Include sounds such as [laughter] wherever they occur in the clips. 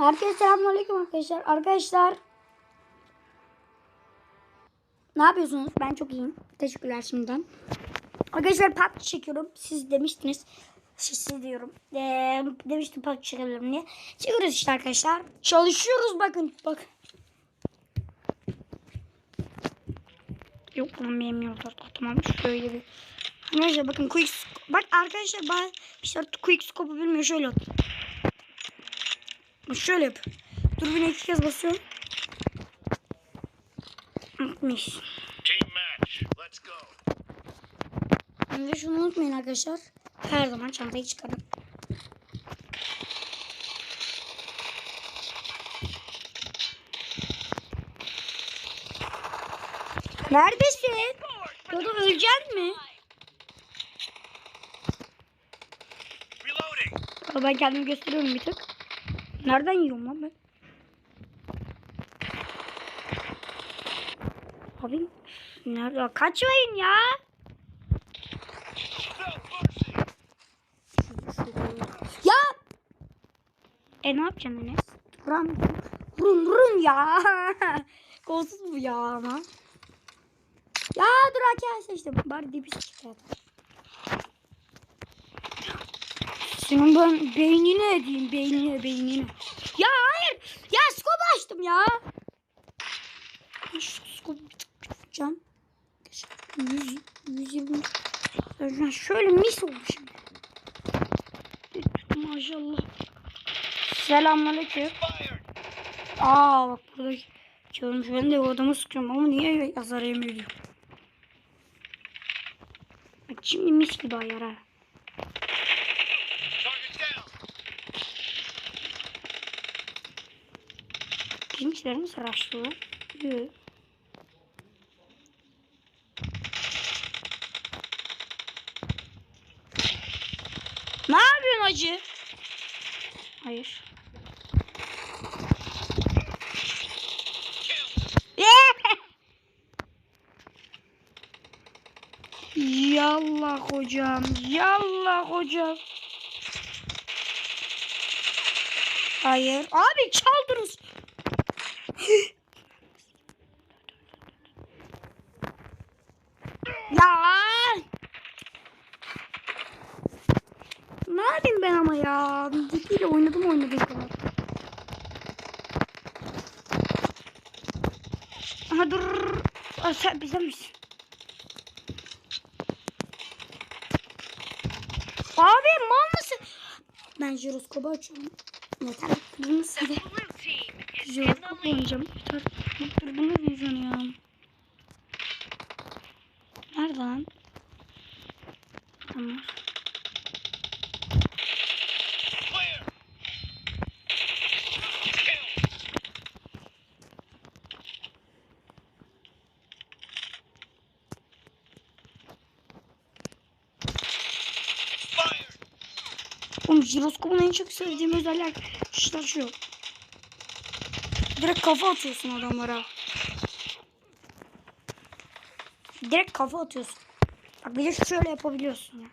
Herkese selamünaleyküm arkadaşlar. Arkadaşlar ne yapıyorsunuz? Ben çok iyiyim. Teşekkürler şimdiden. Arkadaşlar PUBG çekiyorum. Siz demiştiniz. Siz diyorum. Ee, demiştim PUBG çekebilirim diye. Çekiyoruz işte arkadaşlar. Çalışıyoruz bakın. Bak. Yok lan benim yolda tamam. Şöyle bir. Arkadaşlar bakın quick. Bak arkadaşlar bazı bir şart quick scope'u bilmiyor. Şöyle. Şöyle yap. Dur bir iki kez basıyorum. 60. Ve şunu unutmayın arkadaşlar. Her zaman çantayı çıkarın. Neredesin? Ya da ölecek mi? Ben kendimi gösteriyorum bir tık. Nereden yiyorum lan ben? Abi nerede? Kaçmayın ya. Ya. E ne yapacaksın Enes? Vuran. Vurun vurun ya. [laughs] Kolsuz bu ya ama. Ya dur arkadaşlar işte bari dibi çıktı. Senin ben beynine edeyim beynine beynine. Ya hayır. Ya skop açtım ya. Şu skopu bir tık tutacağım. 100, 120. Ya Şöyle mis oldu şimdi. Maşallah. Selamünaleyküm. Aa bak burada çalmış. Ben de o sıkıyorum ama niye yazar yemiyor? Şimdi mis gibi ayar ha. Saraştılar? Yok. Ne yapıyorsun acı? Hayır. [laughs] Yallah hocam. Yallah hocam. Hayır. Abi çaldınız. Ya. Ne ben ama ya? Dikiyle oynadım oynadım kadar. Aha dur. Aa, sen? Abi mal mısın? Ben jiroskopu açıyorum. Yeter. Bunu size. Jiroskop lead. oynayacağım. Yeter. Bunu yüzünü ya. Nerede lan? Tamam. Oğlum jiroskopun en çok sevdiğim özellik işte şu. Direkt kafa atıyorsun adamlara. Direkt kafa atıyorsun. Bak bir de şöyle yapabiliyorsun ya.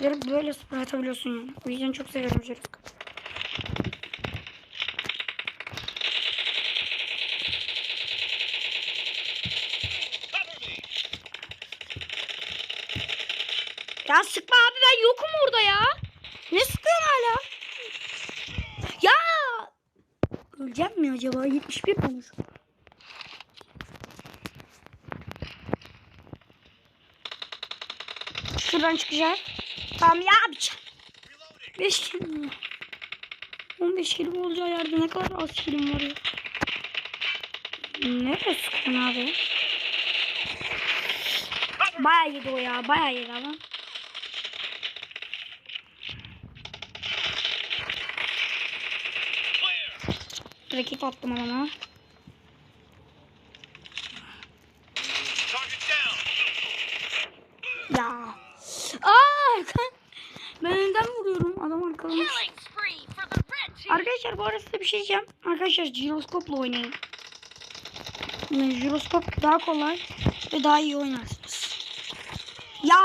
Direkt böyle spray atabiliyorsun yani. O yüzden çok seviyorum me. Ya sıkma abi ben yokum orada ya. Ne sıkıyorsun hala? Ya! Öleceğim mi acaba? 71 olmuş. Şuradan çıkacak. Tamam ya abi. Reloading. 5 kilim var. 15 kilim olacağı yerde ne kadar az kilim var ya. Nereye sıkıyorsun abi? Bayağı yedi o ya. Bayağı yedi ama. Rakip attım adama. Ya. Aa! Ben önden vuruyorum. Adam arkalamış. Arkadaşlar bu arada size bir şey diyeceğim. Arkadaşlar jiroskopla oynayın. Yani jiroskop daha kolay ve daha iyi oynarsınız. Ya!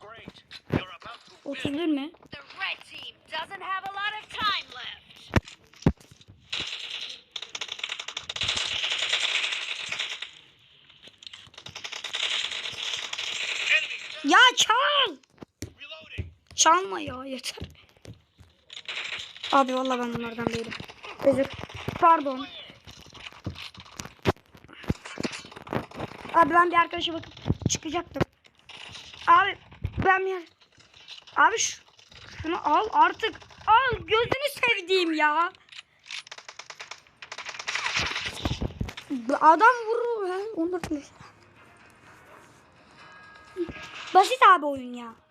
Great. You're about to 31 mi? Çalma ya yeter. Abi vallahi ben bunlardan değilim. Özür. Pardon. Abi ben bir arkadaşa bakıp çıkacaktım. Abi ben bir... Abi şu, şunu al artık. Al gözünü sevdiğim ya. Adam vurur. da Basit abi oyun ya.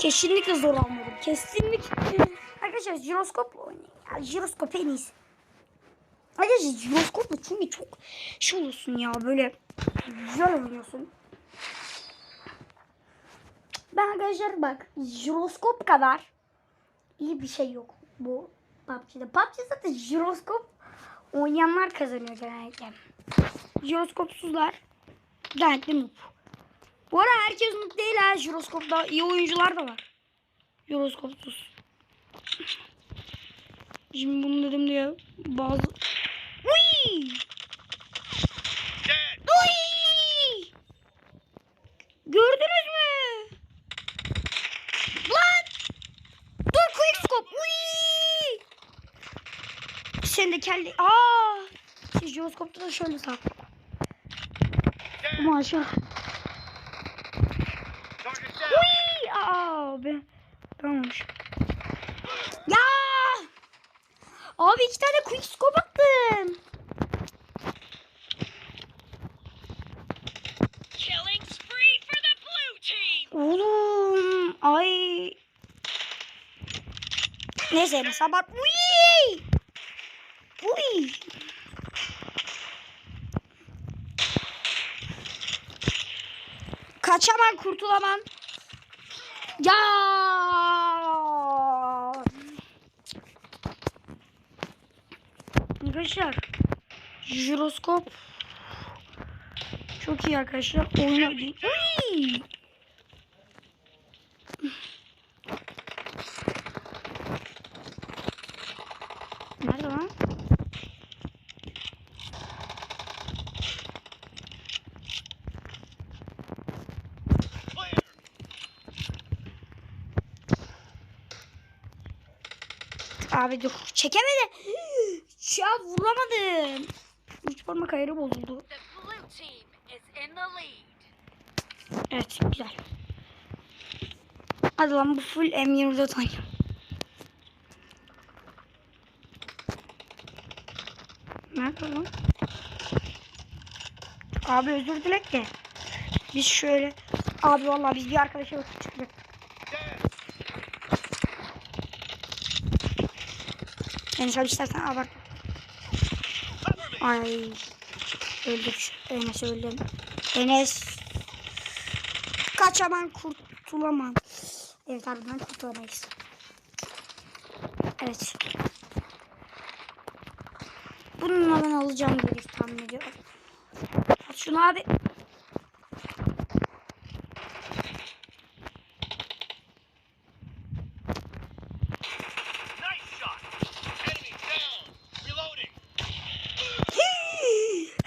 Kesinlikle zor anladım. Kesinlikle. Arkadaşlar jiroskopla oynayın. Jiroskop en iyisi. Arkadaşlar jiroskopla çünkü çok şey oluyorsun ya böyle güzel oynuyorsun. Ben arkadaşlar bak jiroskop kadar iyi bir şey yok bu PUBG'de. PUBG zaten jiroskop oynayanlar kazanıyor genellikle. Jiroskopsuzlar genellikle noob. Bu ara herkes noob değil ha. Jiroskopta iyi oyuncular da var. Jiroskopsuz. Şimdi bunu dedim diye bazı... Uy! Gördünüz mü? Lan! Dur quick scope. Uy! Sen de kelli... Aa! Siz jiroskopta da şöyle. Target down. Uy! Aa be. Tamammış. Ya! Abi iki tane quick scope attım. Killing spree for the blue team. Oğlum ay. Neyse ne sabah. Uy! Uy! Kaçamam kurtulamam. Ya! Arkadaşlar jiroskop çok iyi arkadaşlar. Oyuna Uy! Nerede lan? Abi dur. Çekemedi. Ya vuramadım. Üç parmak ayarı bozuldu. Evet güzel. Hadi lan bu full M24 oynuyor. Nerede lan? Abi özür dilek de. Biz şöyle. Abi vallahi biz bir arkadaşa bakıp. Dead. Enes abi istersen abart. Ay. Öldük. Enes öldüm. Enes. Kaçamam kurtulamam. Evet harbiden kurtulamayız. Evet. Bununla ben alacağım diye tahmin ediyorum. Şunu abi.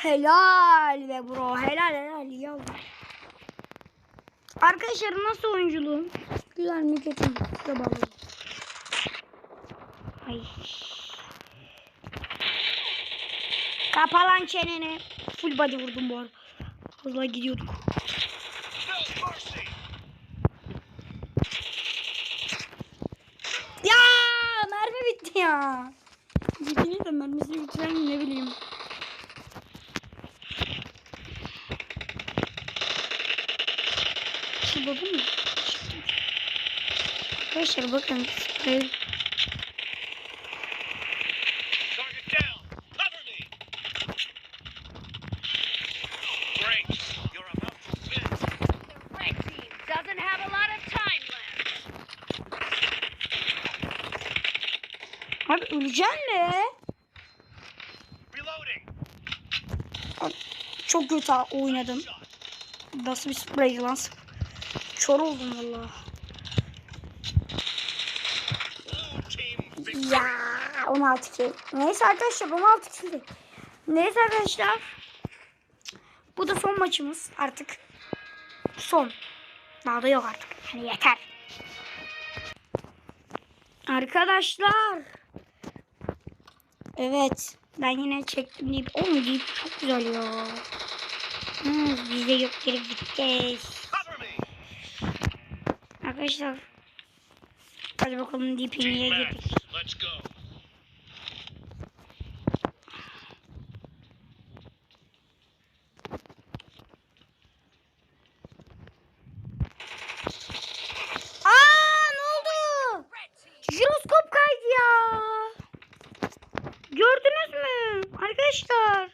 Helal be bro. Helal helal. Ya. Arkadaşlar nasıl oyunculuğum? Güzel mi kötü mü? Size bağlı. Ay. Kapalan çeneni. Full body vurdum bu arada. Hızla gidiyorduk. Ya mermi bitti ya. Bitti de mermisini bitiren ne bileyim. A lot of time left. Abi öleceksin mi? Reloading. Çok kötü oynadım. Nasıl bir sprey lan? Çor oldum valla. Ya 16 kill. Neyse arkadaşlar 16 kill. Neyse arkadaşlar. Bu da son maçımız artık. Son. Daha da yok artık. Hani yeter. Arkadaşlar. Evet. Ben yine çektim deyip. Oğlum deyip çok güzel ya. Hmm, biz de yok geri gideceğiz. Arkadaşlar. Hadi bakalım DP'ye girdik. Jiroskop kaydı ya. Gördünüz mü? Arkadaşlar.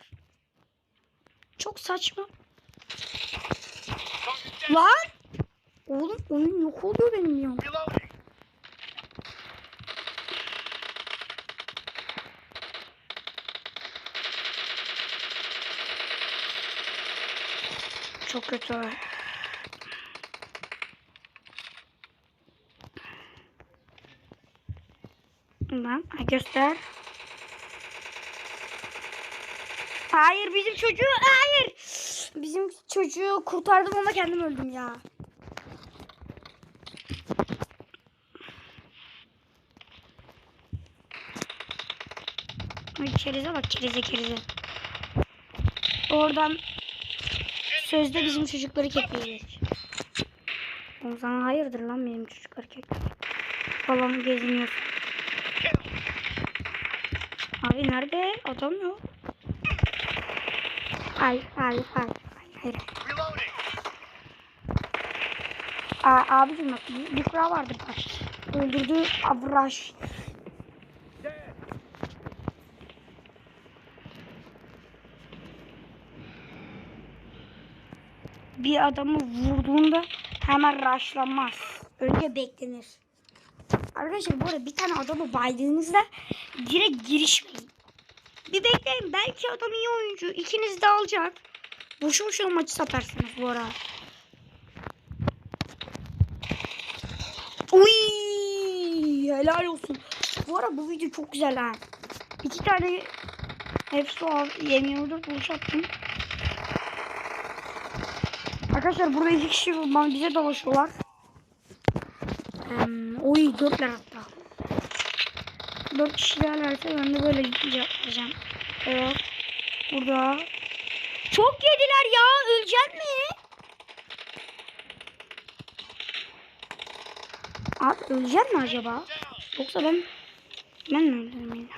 Çok saçma. Lan. Oyun yok oluyor benim ya. Çok kötü. Ay göster. Hayır bizim çocuğu hayır. Bizim çocuğu kurtardım ama kendim öldüm ya. Ay kerize bak kerize kerize. Oradan sözde bizim çocukları kekleyecek. O zaman hayırdır lan benim çocuklar kek. Falan geziniyor. Abi nerede? Adam yok. Ay ay ay. ay hayır. Aa, abicim bak bir, bir kural vardır bak. Öldürdüğü avraj. Bir adamı vurduğunda hemen raşlanmaz. Önce beklenir. Arkadaşlar bu arada bir tane adamı baydığınızda direkt girişmeyin. Bir bekleyin. Belki adam iyi oyuncu. İkiniz de alacak. Boşu boşuna maçı satarsınız bu ara. Uy, helal olsun. Bu ara bu video çok güzel ha. İki tane hepsi yemiyordu. Vuruş attım. Arkadaşlar burada iki kişi bana bize dolaşıyorlar. Oy dörtler hatta. Dört kişilerlerse ben de böyle yapacağım. Evet. Burada. Çok yediler ya. Ölecek mi? Abi ölecek mi acaba? Yoksa ben ben mi öldüm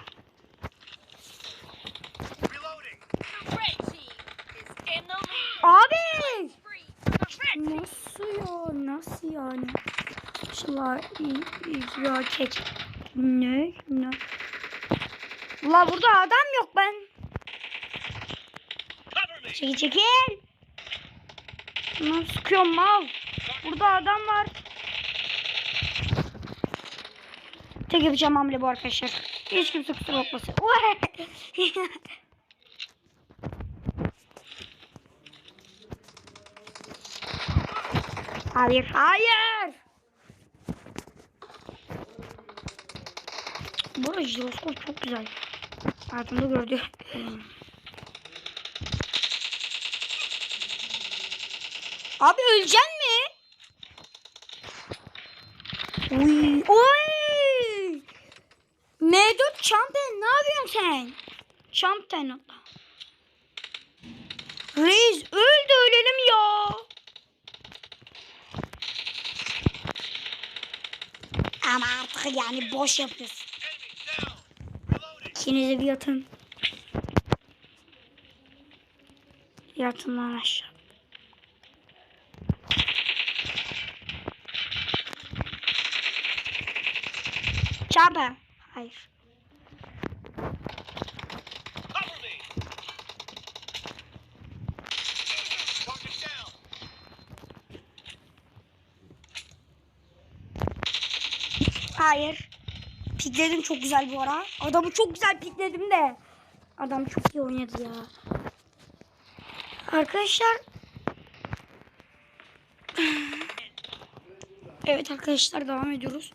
yani? İcra çek. Ne? Ne? Ula burada adam yok ben. Çekil çekil. Lan sıkıyorum mal. Burada adam var. Tek yapacağım hamle bu arkadaşlar. Hiç kimse kusura bakmasın. [laughs] hayır, hayır. Bu arada jiroskop çok güzel. Hayatımda gördü. Abi öleceksin mi? Uy, oy. M4 Champion ne yapıyorsun sen? Champion atla. Reis öl de ölelim ya. Ama artık yani boş yapıyorsun. İkinize bir yatın. Yatın lan aşağı. Çaba. Hayır. Hayır. Pikledim çok güzel bu ara. Adamı çok güzel pikledim de. Adam çok iyi oynadı ya. Arkadaşlar. Evet arkadaşlar devam ediyoruz.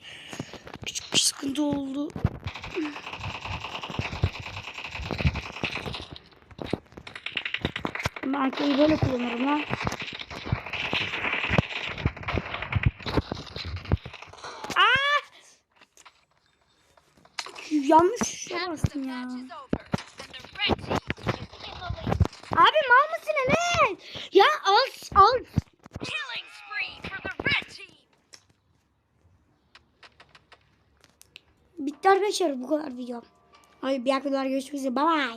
Küçük bir sıkıntı oldu. Ben arkayı böyle kullanırım ha. Yanlış şey bastım ya. Abi mal mısın Enes? Ya al al. Bitti arkadaşlar bu kadar video. Hadi bir arkadaşlar görüşmek üzere. Bye bye.